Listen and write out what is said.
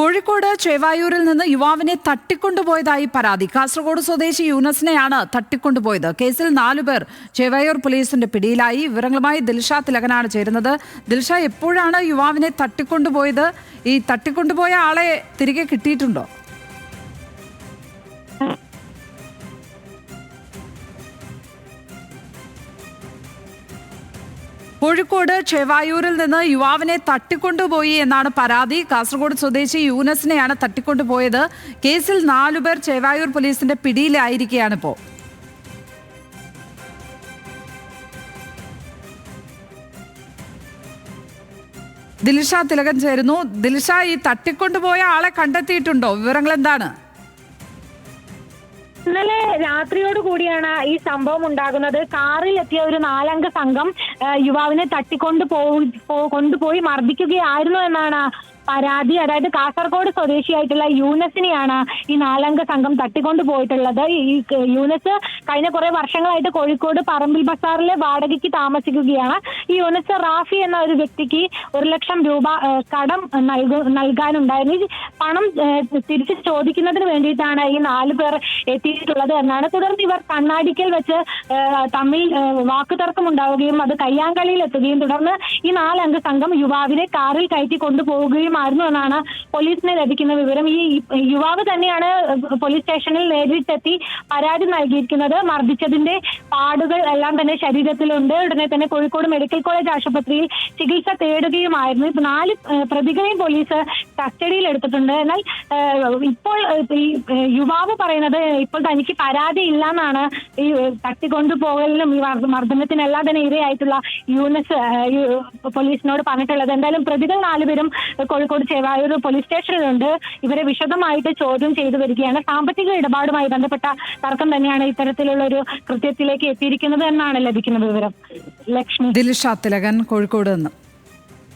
കോഴിക്കോട് ചേവായൂരിൽ നിന്ന് യുവാവിനെ തട്ടിക്കൊണ്ടുപോയതായി പരാതി. കാസർഗോഡ് സ്വദേശി യൂനസിനെയാണ് തട്ടിക്കൊണ്ടുപോയത്. കേസിൽ നാലുപേർ ചേവായൂർ പോലീസിന്റെ പിടിയിലായി. വിവരങ്ങളുമായി ദിൽഷ തിലകനാണ് ചേരുന്നത്. ദിൽഷ എപ്പോഴാണ് യുവാവിനെ തട്ടിക്കൊണ്ടുപോയത്? ഈ തട്ടിക്കൊണ്ടുപോയ ആളെ തിരികെ കിട്ടിയിട്ടുണ്ടോ? കോഴിക്കോട് ചെവായൂരിൽ നിന്ന് യുവാവിനെ തട്ടിക്കൊണ്ടുപോയി എന്നാണ് പരാതി. കാസർഗോഡ് സ്വദേശി യൂനസിനെയാണ് തട്ടിക്കൊണ്ടുപോയത്. കേസിൽ നാലുപേർ ചെവായൂർ പോലീസിന്റെ പിടിയിലായിരിക്കുകയാണ് ഇപ്പോൾ ദിൽഷ തിലകൻ ചേരുന്നു. ദിൽഷ ഈ തട്ടിക്കൊണ്ടുപോയ ആളെ കണ്ടെത്തിയിട്ടുണ്ടോ? വിവരങ്ങൾ എന്താണ് ഇന്നലെ രാത്രിയോട് കൂടിയാണ് ഈ സംഭവം ഉണ്ടാകുന്നത്. കാറിൽ എത്തിയ ഒരു നാലംഗ സംഘം യുവാവിനെ തട്ടിക്കൊണ്ട് കൊണ്ടുപോയി മർദ്ദിക്കുകയായിരുന്നു എന്നാണ് പരാതി. അതായത് കാസർഗോഡ് സ്വദേശിയായിട്ടുള്ള യൂനസിനെയാണ് ഈ നാലംഗ സംഘം തട്ടിക്കൊണ്ട് പോയിട്ടുള്ളത്. ഈ യൂനസ് കഴിഞ്ഞ കുറെ വർഷങ്ങളായിട്ട് കോഴിക്കോട് പറമ്പിൽ ബസാറിലെ വാടകയ്ക്ക് താമസിക്കുകയാണ്. ഈ യൂനസ് റാഫി എന്ന ഒരു വ്യക്തിക്ക് ഒരു ലക്ഷം രൂപ കടം നൽകു നൽകാനുണ്ടായിരുന്നു. പണം തിരിച്ചു ചോദിക്കുന്നതിന് വേണ്ടിയിട്ടാണ് ഈ നാല് പേർ എത്തിയിട്ടുള്ളത് എന്നാണ്. തുടർന്ന് ഇവർ കണ്ണാടിക്കൽ വെച്ച് തമ്മിൽ വാക്കുതർക്കം ഉണ്ടാവുകയും അത് കയ്യാങ്കളിയിൽ എത്തുകയും തുടർന്ന് ഈ നാലംഗ സംഘം യുവാവിനെ കാറിൽ കയറ്റി കൊണ്ടുപോവുകയുമായിരുന്നു എന്നാണ് പോലീസിന് ലഭിക്കുന്ന വിവരം. ഈ യുവാവ് തന്നെയാണ് പോലീസ് സ്റ്റേഷനിൽ നേരിട്ടെത്തി പരാതി നൽകിയിരിക്കുന്നത്. മർദ്ദിച്ചതിന്റെ പാടുകൾ എല്ലാം തന്നെ ശരീരത്തിലുണ്ട്. ഉടനെ തന്നെ കോഴിക്കോട് മെഡിക്കൽ കോളേജ് ആശുപത്രിയിൽ ചികിത്സ തേടുകയുമായിരുന്നു. നാല് പ്രതികളെയും പോലീസ് കസ്റ്റഡിയിൽ എടുത്തിട്ടുണ്ട് എന്നാൽ ഇപ്പോൾ യുവാവ് പറയുന്നത് ഇപ്പോൾ തനിക്ക് പരാതി ഇല്ല എന്നാണ് ഈ തട്ടിക്കൊണ്ടുപോകലിനും ഈ മർദ്ദ- മർദ്ദനത്തിനെല്ലാം തന്നെ ഇരയായിട്ടുള്ള യൂനസ് പോലീസിനോട് പറഞ്ഞിട്ടുള്ളത്. എന്തായാലും പ്രതികൾ നാലുപേരും കോഴിക്കോട് ചേവായൂർ പോലീസ് സ്റ്റേഷനിലുണ്ട്. ഇവരെ വിശദമായിട്ട് ചോദ്യം ചെയ്തു വരികയാണ്. സാമ്പത്തിക ഇടപാടുമായി ബന്ധപ്പെട്ട തർക്കം തന്നെയാണ് ഇത്തരത്തിലുള്ള ഒരു കൃത്യത്തിലേക്ക് എത്തിയിരിക്കുന്നത് എന്നാണ് ലഭിക്കുന്ന വിവരം. ലക്ഷ്മി. ദിൽഷ തിലകൻ കോഴിക്കോട് നിന്ന്.